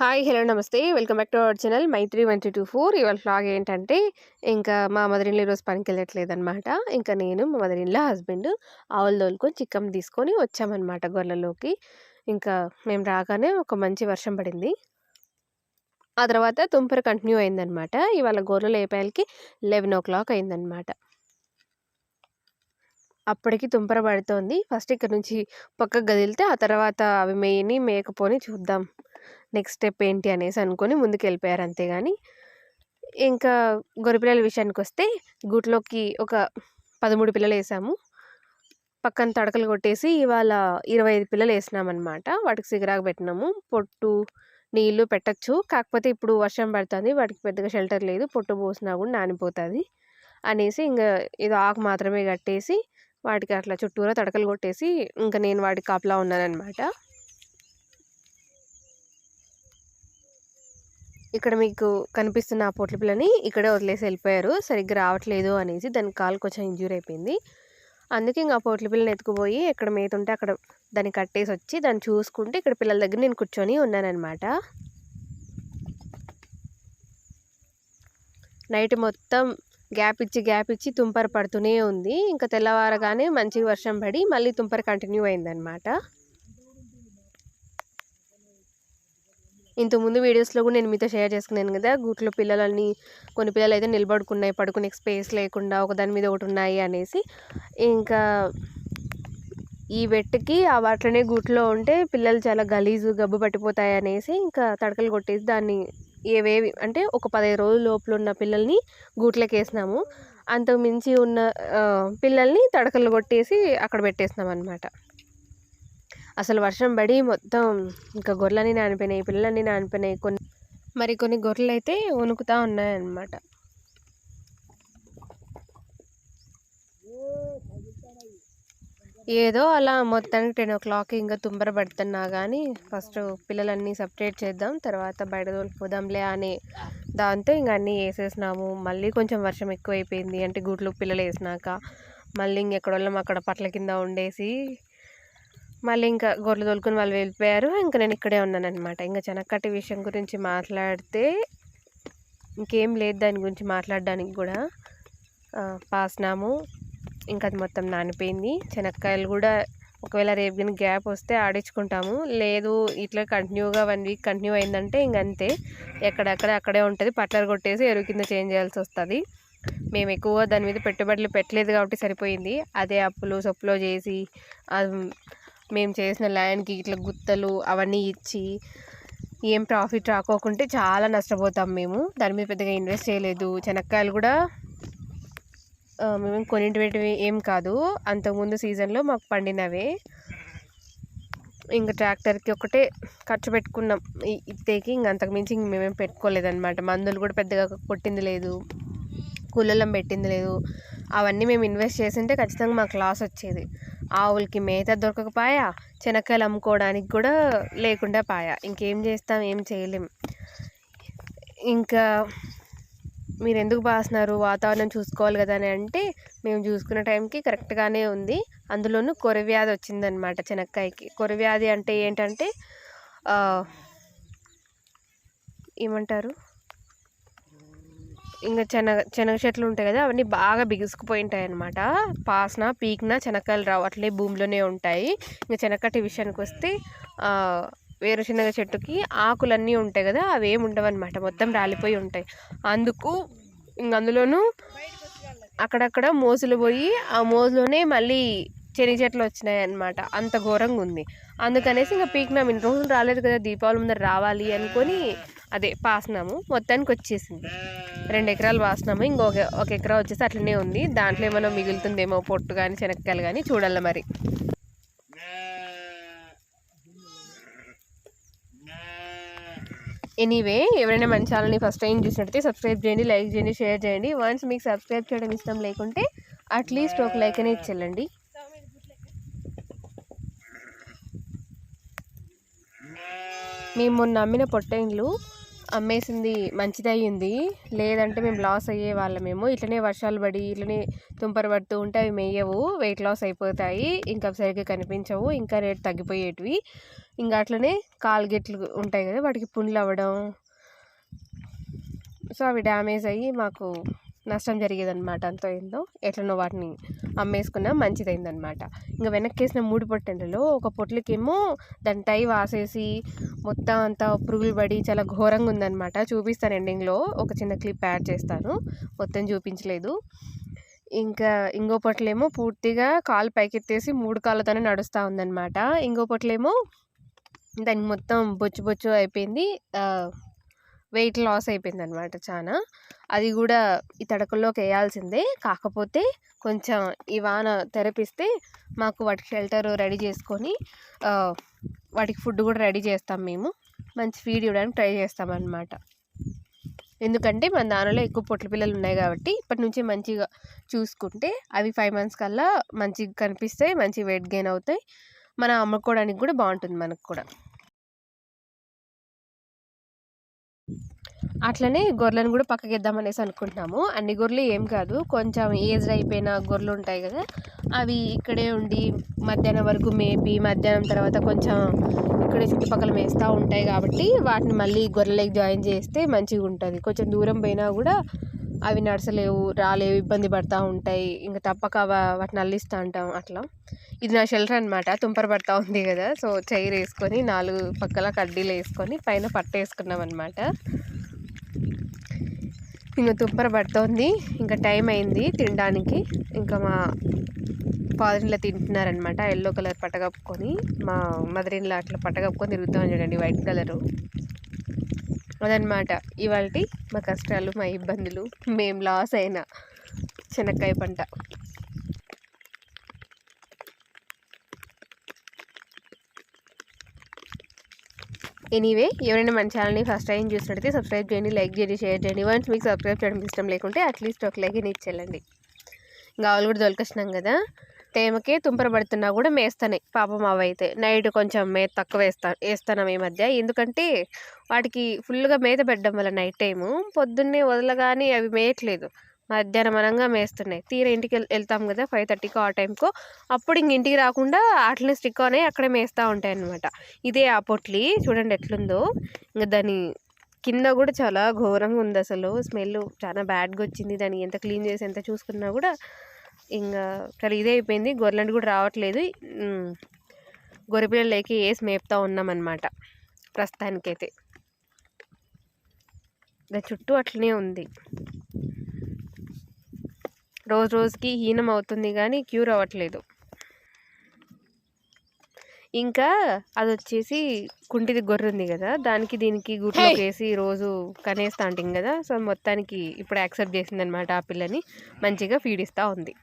Hi hello నమస్తే. Welcome back to our channel Maitri one two four ఇవాళ vlog ఏంటంటే ఇంకా మా మదరిన్లో ఈరోజు పనికి వెళ్ళట్లేదు అనమాట ఇంకా నేను మా మదరిన్లో హస్బెండ్ ఆవులు తోలుకొని చిక్కం తీసుకొని వచ్చామన్నమాట గొర్రెలోకి ఇంకా మేము రాగానే ఒక మంచి వర్షం పడింది. ఆ తర్వాత తుంపర కంటిన్యూ అయిందనమాట ఇవాళ గొర్రెలు ఏపాయలకి లెవెన్ ఓ క్లాక్ అయిందనమాట అప్పటికి తుంపర పడుతోంది. ఫస్ట్ ఇక్కడ నుంచి పక్కకు కదిలితే ఆ తర్వాత అవి మేయని మేకపోని చూద్దాం నెక్స్ట్ స్టెప్ ఏంటి అనేసి అనుకొని ముందుకు వెళ్ళిపోయారు అంతేగాని. ఇంకా గొర్రెపిల్లల విషయానికి వస్తే గూట్లోకి ఒక పదమూడు పిల్లలు వేసాము పక్కన తడకలు కొట్టేసి ఇవాళ ఇరవై ఐదు పిల్లలు వేసినామన్నమాట వాటికి సిగరాకు పెట్టినాము. పొట్టు నీళ్ళు పెట్టచ్చు. కాకపోతే ఇప్పుడు వర్షం పడుతుంది. వాటికి పెద్దగా షెల్టర్ లేదు. పొట్టు పోసినా కూడా నానిపోతుంది అనేసి ఇంకా ఏదో ఆకు మాత్రమే కట్టేసి వాటికి అట్లా చుట్టూరా తడకలు కొట్టేసి ఇంకా నేను వాటికి కాపలా ఉన్నానన్నమాట. ఇక్కడ మీకు కనిపిస్తున్న ఆ పొట్ల పిల్లని ఇక్కడే వదిలేసి వెళ్ళిపోయారు. సరిగ్గా రావట్లేదు అనేసి దాని కాలు కొంచెం ఇంజ్యూర్ అయిపోయింది. అందుకే ఇంకా ఆ పొట్ల పిల్లని ఎత్తుకుపోయి ఎక్కడ మేతుంటే అక్కడ దాన్ని కట్టేసి వచ్చి దాన్ని చూసుకుంటే ఇక్కడ పిల్లల దగ్గర నేను కూర్చొని ఉన్నానన్నమాట. నైట్ మొత్తం గ్యాప్ ఇచ్చి గ్యాప్ ఇచ్చి తుంపర పడుతూనే ఉంది. ఇంకా తెల్లవారగానే మంచి వర్షం పడి మళ్ళీ తుంపర కంటిన్యూ అయిందనమాట ఇంతకుముందు వీడియోస్లో కూడా నేను మీతో షేర్ చేసుకున్నాను కదా గూట్లో పిల్లలని కొన్ని పిల్లలు అయితే నిలబడుకున్నాయి పడుకునే స్పేస్ లేకుండా ఒకదాని మీద ఒకటి ఉన్నాయి అనేసి. ఇంకా ఈ వెట్టుకి ఆ వాటిలోనే గూట్లో ఉంటే పిల్లలు చాలా గలీజు గబ్బు పట్టిపోతాయి అనేసి ఇంకా తడకలు కొట్టేసి దాన్ని ఏవేవి అంటే ఒక పదిహేను రోజుల లోపల ఉన్న పిల్లల్ని గూట్లోకి వేసినాము. అంతకు మించి ఉన్న పిల్లల్ని తడకలు కొట్టేసి అక్కడ పెట్టేసినాం అనమాట అసలు వర్షం పడి మొత్తం ఇంకా గొర్రెలని నానిపోయినాయి పిల్లలన్నీ నానిపోయినాయి. కొన్ని మరి కొన్ని గొర్రెలు అయితే వణుకుతూ ఉన్నాయన్నమాట. ఏదో అలా మొత్తానికి టెన్ ఓ క్లాక్ ఇంకా తుంబర పడుతున్నా కానీ ఫస్ట్ పిల్లలన్నీ సపరేట్ చేద్దాం తర్వాత బయట తోలిపోదాంలే అని దాంతో ఇంకా అన్నీ వేసేసినాము. మళ్ళీ కొంచెం వర్షం ఎక్కువైపోయింది అంటే గుడ్లు పిల్లలు వేసినాక మళ్ళీ ఇంకెక్కడోళ్ళం అక్కడ పట్ల కింద ఉండేసి మళ్ళీ ఇంకా గొర్రెలు తోలుకొని వాళ్ళు వెళ్ళిపోయారు. ఇంకా నేను ఇక్కడే ఉన్నాను అనమాట ఇంకా చెనక్కటి విషయం గురించి మాట్లాడితే ఇంకేం లేదు దాని గురించి మాట్లాడడానికి కూడా. పాసినాము. ఇంకా అది మొత్తం నానిపోయింది. చెనక్కాయలు కూడా ఒకవేళ రేపు కానీ గ్యాప్ వస్తే ఆడించుకుంటాము. లేదు ఇట్లా కంటిన్యూగా వన్ వీక్ కంటిన్యూ అయిందంటే ఇంకంతే ఎక్కడెక్కడ అక్కడే ఉంటుంది. పట్లర్ కొట్టేసి ఎరువు కింద చేంజ్ చేయాల్సి వస్తుంది. మేము ఎక్కువ దాని మీద పెట్టుబడులు పెట్టలేదు కాబట్టి సరిపోయింది. అదే అప్పులు సొప్పులో చేసి మేము చేసిన ల్యాండ్కి ఇట్లా గుత్తలు అవన్నీ ఇచ్చి ఏం ప్రాఫిట్ రాకోకుంటే చాలా నష్టపోతాం మేము. దాని మీద పెద్దగా ఇన్వెస్ట్ చేయలేదు. చెనక్కాయలు కూడా మేము కొన్నింటివి ఏం కాదు. అంతకుముందు సీజన్లో మాకు పండినవే. ఇంకా ట్రాక్టర్కి ఒకటే ఖర్చు పెట్టుకున్నాం. ఇత్తేకి ఇంక అంతకుమించి ఇంక మేమేం పెట్టుకోలేదన్నమాట. మందులు కూడా పెద్దగా కొట్టింది లేదు. కూలలం పెట్టింది లేదు. అవన్నీ మేము ఇన్వెస్ట్ చేసింటే ఖచ్చితంగా మాకు లాస్ వచ్చేది. ఆవులకి మేత దొరకకపాయా శనక్కాయలు అమ్ముకోవడానికి కూడా లేకుండా పాయా. ఇంకేం చేస్తాం ఏం చేయలేం. ఇంకా మీరు ఎందుకు బాస్తున్నారు వాతావరణం చూసుకోవాలి కదా అని అంటే మేము చూసుకున్న టైంకి కరెక్ట్గానే ఉంది. అందులోనూ కొరవ్యాధి వచ్చిందనమాట చెనక్కాయకి. కొరవ్యాధి అంటే ఏంటంటే ఏమంటారు? ఇంకా శనగ శనగ చెట్లు ఉంటాయి కదా అవన్నీ బాగా బిగుసుకుపోయి ఉంటాయి అనమాట పాసిన పీకిన శనక్కాయలు రావు. అట్లే భూమిలోనే ఉంటాయి. ఇంకా చెనక్కటి విషయానికి వస్తే వేరుశనగ చెట్టుకి ఆకులన్నీ ఉంటాయి కదా అవి ఏమి ఉండవు అనమాట మొత్తం రాలిపోయి ఉంటాయి. అందుకు ఇంక అందులోనూ అక్కడక్కడ మోసులు పోయి ఆ మోజులోనే మళ్ళీ చెని చెట్లు వచ్చినాయి అనమాట అంత ఘోరంగా ఉంది అందుకనేసి ఇంకా పీకినాం ఇన్ని రోజులు రాలేదు కదా దీపావళి ముందర రావాలి అనుకొని అదే పాసినాము మొత్తానికి వచ్చేసింది రెండు ఎకరాలు పాసినాము ఇంకొక ఒక ఎకరా వచ్చేసి అట్లనే ఉంది. దాంట్లో ఏమైనా మిగులుతుందేమో పొట్టు కానీ శనక్కాయలు కానీ చూడాలి మరి. ఎనీవే ఎవరైనా మన ఛానల్ని ఫస్ట్ టైం చూసినట్టయితే సబ్స్క్రైబ్ చేయండి లైక్ చేయండి షేర్ చేయండి. వన్స్ మీకు సబ్స్క్రైబ్ చేయడం ఇష్టం లేకుంటే అట్లీస్ట్ ఒక లైక్ అనేది ఇచ్చేయండి. మేము మొన్న అమ్మిన పొట్టేండ్లు అమ్మేసింది మంచిదయ్యింది. లేదంటే మేము లాస్ అయ్యే వాళ్ళమేమో ఇట్లనే వర్షాలు పడి ఇట్లనే తుంపర పడుతూ ఉంటే అవి మేయవు. వెయిట్ లాస్ అయిపోతాయి. ఇంకా సరిగ్గా కనిపించవు. ఇంకా రేట్ తగ్గిపోయేటివి. ఇంకా అట్లనే కాల్గెట్లు ఉంటాయి కదా వాటికి పుండ్లు అవ్వడం. సో అవి డ్యామేజ్ అయ్యి మాకు నష్టం జరిగేదన్నమాట అంతో ఏందో. ఎట్లనో వాటిని అమ్మేసుకున్నా మంచిదైందనమాట ఇంకా వెనక్కేసిన మూడు పొట్టెండలో ఒక పొట్లకేమో దాని టై వాసేసి మొత్తం అంతా పురుగులు పడి చాలా ఘోరంగా ఉందన్నమాట. చూపిస్తాను ఎండింగ్లో. ఒక చిన్న క్లిప్ యాడ్ చేస్తాను. మొత్తం చూపించలేదు. ఇంకా ఇంకో పొట్లేమో పూర్తిగా కాలు పైకెత్తేసి మూడు కాళ్ళతోనే నడుస్తూ ఉందన్నమాట. ఇంకో పొట్లేమో దానికి మొత్తం బొచ్చు బొచ్చు అయిపోయింది. వెయిట్ లాస్ అయిపోయింది అనమాట చాలా అది కూడా ఈ తడకల్లోకి వేయాల్సిందే. కాకపోతే కొంచెం ఈ వాన తెరపిస్తే మాకు వాటికి షెల్టర్ రెడీ చేసుకొని వాటికి ఫుడ్ కూడా రెడీ చేస్తాం మేము. మంచి ఫీడ్ ఇవ్వడానికి ట్రై చేస్తాం అన్నమాట ఎందుకంటే మన దానిలో ఎక్కువ పొట్ల పిల్లలు ఉన్నాయి కాబట్టి ఇప్పటి నుంచి మంచిగా చూసుకుంటే అవి ఫైవ్ మంత్స్ కల్లా మంచిగా కనిపిస్తాయి మంచి వెయిట్ గెయిన్ అవుతాయి. మనం అమ్ముకోవడానికి కూడా బాగుంటుంది మనకు కూడా. అట్లనే గొర్రెలను కూడా పక్కకి వేద్దామనేసి అనుకుంటున్నాము. అన్ని గొర్రెలు ఏం కాదు. కొంచెం ఏజ్ అయిపోయిన గొర్రెలు ఉంటాయి కదా అవి ఇక్కడే ఉండి మధ్యాహ్నం వరకు మేపి మధ్యాహ్నం తర్వాత కొంచెం ఇక్కడే చుట్టుపక్కల మేస్తూ ఉంటాయి కాబట్టి వాటిని మళ్ళీ గొర్రెలకి జాయిన్ చేస్తే మంచిగా ఉంటుంది. కొంచెం దూరం పోయినా కూడా అవి నడసలేవు రాలేవు ఇబ్బంది పడుతూ ఉంటాయి. ఇంకా తప్పక వాటిని అల్లిస్తూ ఉంటాం అట్లా. ఇది నా షెల్టర్ అనమాట తుంపర పడతా ఉంది కదా. సో చైర్ వేసుకొని నాలుగు పక్కల కడ్డీలు వేసుకొని పైన పట్ట వేసుకున్నాం అనమాట ఇంకా తుప్పర పడుతోంది. ఇంకా టైం అయింది తినడానికి. ఇంకా మా ఫాదర్ తింటున్నారనమాట ఎల్లో కలర్ పట్టకప్పుకొని మా మదర్ అట్లా పట్టకప్పుకొని తిరుగుతాం చూడండి వైట్ కలరు అదనమాట ఇవాళ మా కష్టాలు మా ఇబ్బందులు మేము లాస్ అయిన శనక్కాయ పంట. ఎనీవే ఎవరైనా మన ఛానల్ని ఫస్ట్ టైం చూసినట్టయితే సబ్స్క్రైబ్ చేయండి లైక్ చేయండి షేర్ చేయండి. వన్స్ మీకు సబ్స్క్రైబ్ చేయడం ఇష్టం లేకుంటే అట్లీస్ట్ ఒక లైక్ ఇచ్చేయండి గావులు కూడా దొరికొచ్చినాం కదా. తేమకే తుంపర పడుతున్నా కూడా మేస్తాయి పాపం అవైతే. నైట్ కొంచెం మేత తక్కువ వేస్తా వేస్తున్నాం ఈ మధ్య. ఎందుకంటే వాటికి ఫుల్గా మేత పెట్టడం వల్ల నైట్ టైము పొద్దున్నే వదలగానే అవి మేయట్లేదు. మధ్యాహ్నం అనగా మేస్తున్నాయి. తీర ఇంటికి వెళ్తాం కదా ఫైవ్ థర్టీకో ఆ టైంకో. అప్పుడు ఇంక ఇంటికి రాకుండా అట్లనే స్టిక్ అనే అక్కడే మేస్తూ ఉంటాయి అనమాట ఇదే ఆ పొట్లి చూడండి ఎట్లుందో. ఇంకా దాని కింద కూడా చాలా ఘోరంగా ఉంది అసలు. స్మెల్ చాలా బ్యాడ్గా వచ్చింది. దాన్ని ఎంత క్లీన్ చేసి ఎంత చూసుకున్నా కూడా ఇంకా చాలా ఇదే అయిపోయింది. గొర్రెలు కూడా రావట్లేదు. ఉమ్, గొర్రెపిల్లలకి వేసి మేపుతా ఉన్నామన్నమాట. ప్రస్తుతానికైతే. దాని చుట్టూ అట్లనే ఉంది. రోజు రోజుకి హీనం అవుతుంది కానీ క్యూర్ అవ్వట్లేదు. ఇంకా అది వచ్చేసి కుంటిది గొర్రె ఉంది కదా దానికి దీనికి గుట్లోకి వేసి రోజు కనేస్తా ఉంటాం కదా సో మొత్తానికి ఇప్పుడు యాక్సెప్ట్ చేసింది అనమాట ఆ పిల్లని మంచిగా ఫీడ్ ఇస్తూ ఉంది.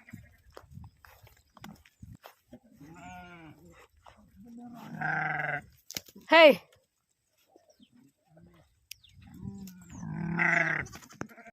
హే!